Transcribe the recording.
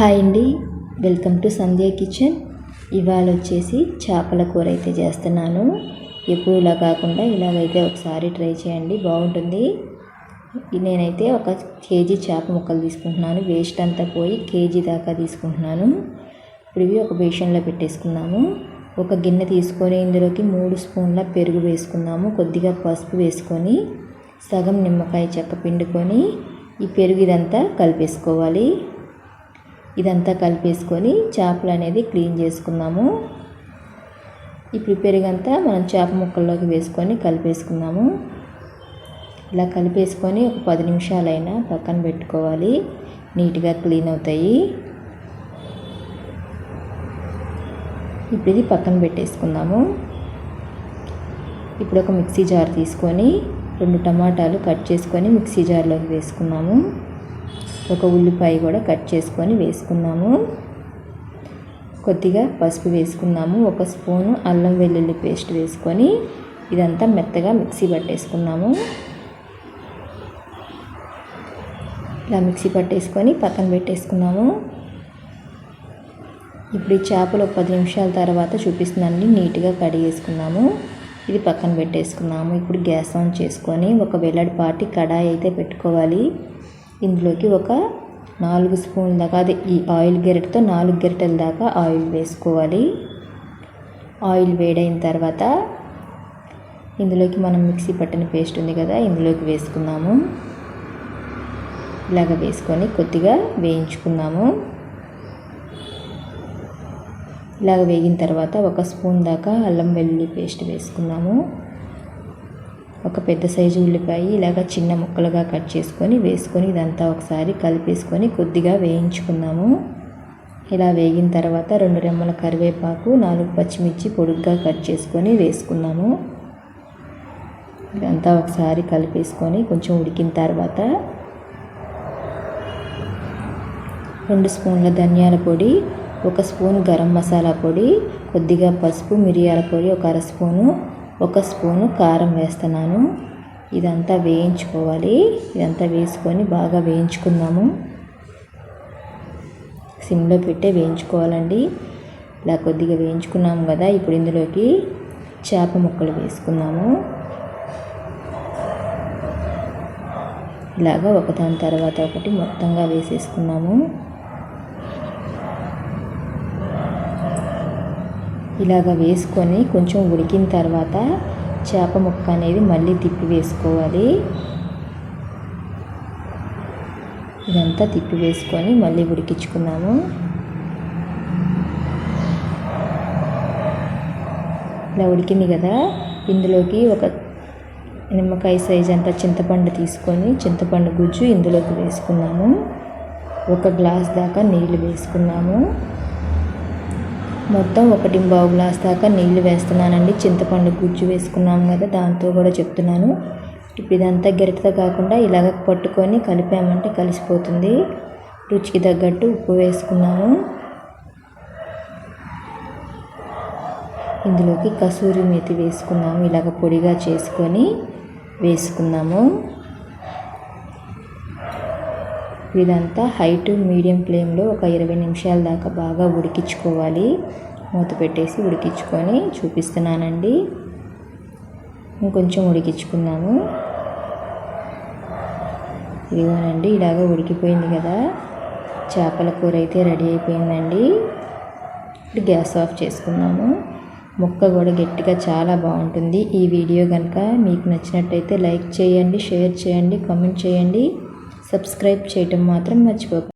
Hi అండి. Welcome to Sandhya kitchen. ఇవాళ వచ్చేసి చేపల కూర అయితే చేస్తున్నాను. ఎప్పుడు ఇలా కాకుండా ఇలాగైతే ఒకసారి ట్రై చేయండి. బాగుంటుంది. నేనైతే ఒక కేజీ చేప ముక్కలు తీసుకుంటున్నాను. వేస్ట్ అంతా పోయి కేజీ దాకా తీసుకుంటున్నాను. ఇప్పుడు ఇవి ఒక బేషన్లో పెట్టేసుకున్నాము. ఒక గిన్నె తీసుకొని ఇందులోకి మూడు స్పూన్ల పెరుగు వేసుకున్నాము కొద్దిగా పసుపు వేసుకొని సగం నిమ్మకాయ చెక్క పిండుకొని ఈ పెరుగు ఇదంతా కలిపేసుకోవాలి. ఇదంతా కలిపేసుకొని చేపలు అనేది క్లీన్ చేసుకుందాము. ఇప్పుడు అంతా మనం చేప ముక్కల్లోకి వేసుకొని కలిపేసుకున్నాము ఇలా కలిపేసుకొని ఒక పది నిమిషాలైనా పక్కన పెట్టుకోవాలి. నీట్గా క్లీన్ అవుతాయి. ఇప్పుడు ఇది పక్కన పెట్టేసుకుందాము. ఇప్పుడు ఒక మిక్సీ జార్ తీసుకొని రెండు టమాటాలు కట్ చేసుకొని మిక్సీ జార్లోకి వేసుకున్నాము. ఒక ఉల్లిపాయ కూడా కట్ చేసుకొని వేసుకున్నాము. కొద్దిగా పసుపు వేసుకున్నాము. ఒక స్పూను అల్లం వెల్లుల్లి పేస్ట్ వేసుకొని ఇదంతా మెత్తగా మిక్సీ పట్టేసుకున్నాము. ఇలా మిక్సీ పట్టేసుకొని పక్కన పెట్టేసుకున్నాము. ఇప్పుడు ఈ చేపలు ఒక పది నిమిషాల తర్వాత చూపిస్తున్నాను నీట్గా కడిగేసుకున్నాము. ఇది పక్కన పెట్టేసుకున్నాము. ఇప్పుడు గ్యాస్ ఆన్ చేసుకొని ఒక వెల్లడిపాటి కడాయి అయితే పెట్టుకోవాలి. ఇందులోకి ఒక నాలుగు స్పూన్ల దాకా అది ఈ ఆయిల్ గెరటితో నాలుగు గెరటల దాకా ఆయిల్ వేసుకోవాలి. ఆయిల్ వేడైన తర్వాత ఇందులోకి మనం మిక్సీ పట్టిన పేస్ట్ ఉంది కదా ఇందులోకి వేసుకున్నాము ఇలాగ వేసుకొని కొద్దిగా వేయించుకున్నాము ఇలాగ వేగిన తర్వాత ఒక స్పూన్ దాకా అల్లం వెల్లుల్లి పేస్ట్ వేసుకున్నాము ఒక పెద్ద సైజు ఉల్లిపాయ ఇలాగ చిన్న ముక్కలుగా కట్ చేసుకొని వేసుకొని ఇదంతా ఒకసారి కలిపేసుకొని కొద్దిగా వేయించుకున్నాము ఇలా వేగిన తర్వాత రెండు రెమ్మల కరివేపాకు నాలుగు పచ్చిమిర్చి పొడుగ్గా కట్ చేసుకొని వేసుకున్నాము ఇదంతా ఒకసారి కలిపేసుకొని కొంచెం ఉడికిన తర్వాత రెండు స్పూన్ల ధనియాల పొడి ఒక స్పూన్ గరం మసాలా పొడి కొద్దిగా పసుపు మిరియాల పొడి ఒక అర స్పూను ఒక స్పూను కారం వేస్తున్నాను. ఇదంతా వేయించుకోవాలి. ఇదంతా వేసుకొని బాగా వేయించుకుందాము. సిమ్లో పెట్టే వేయించుకోవాలండి. ఇలా కొద్దిగా వేయించుకున్నాము కదా ఇప్పుడు ఇందులోకి చేప ముక్కలు వేసుకున్నాము ఇలాగా ఒకదాని తర్వాత ఒకటి మొత్తంగా వేసేసుకున్నాము. ఇలాగ వేసుకొని కొంచెం ఉడికిన తర్వాత చేప ముక్క అనేది మళ్ళీ తిప్పి వేసుకోవాలి. ఇదంతా తిప్పి వేసుకొని మళ్ళీ ఉడికించుకున్నాము. ఇలా ఉడికింది కదా ఇందులోకి ఒక నిమ్మకాయ సైజ్ అంత చింతపండు తీసుకొని చింతపండు గుజ్జు ఇందులోకి వేసుకున్నాము. ఒక గ్లాస్ దాకా నీళ్ళు వేసుకున్నాము. మొత్తం ఒకటి బావు గ్లాస్ దాకా నీళ్ళు వేస్తున్నానండి. చింతపండు గుజ్జు వేసుకున్నాము కదా దాంతో కూడా చెప్తున్నాను. ఇప్పుడు ఇదంతా గరిటతో కాకుండా ఇలాగ పట్టుకొని కలిపామంటే కలిసిపోతుంది. రుచికి తగ్గట్టు ఉప్పు వేసుకున్నాము ఇందులోకి కసూరి మేతి వేసుకున్నాము. ఇలాగ పొడిగా చేసుకొని వేసుకున్నాము. ఇదంతా హై టు మీడియం ఫ్లేమ్లో ఒక ఇరవై నిమిషాల దాకా బాగా ఉడికించుకోవాలి. మూత పెట్టేసి ఉడికించుకొని చూపిస్తున్నానండి. ఇంకొంచెం ఉడికించుకున్నాము ఇదిగోనండి ఇలాగ ఉడికిపోయింది కదా. చేపల కూర అయితే రెడీ అయిపోయిందండి. ఇప్పుడు గ్యాస్ ఆఫ్ చేసుకున్నాము ముక్క కూడా గట్టిగా చాలా బాగుంటుంది. ఈ వీడియో కనుక మీకు నచ్చినట్టయితే లైక్ చేయండి షేర్ చేయండి కామెంట్ చేయండి. సబ్స్క్రైబ్ చేయటం మాత్రం మర్చిపోకండి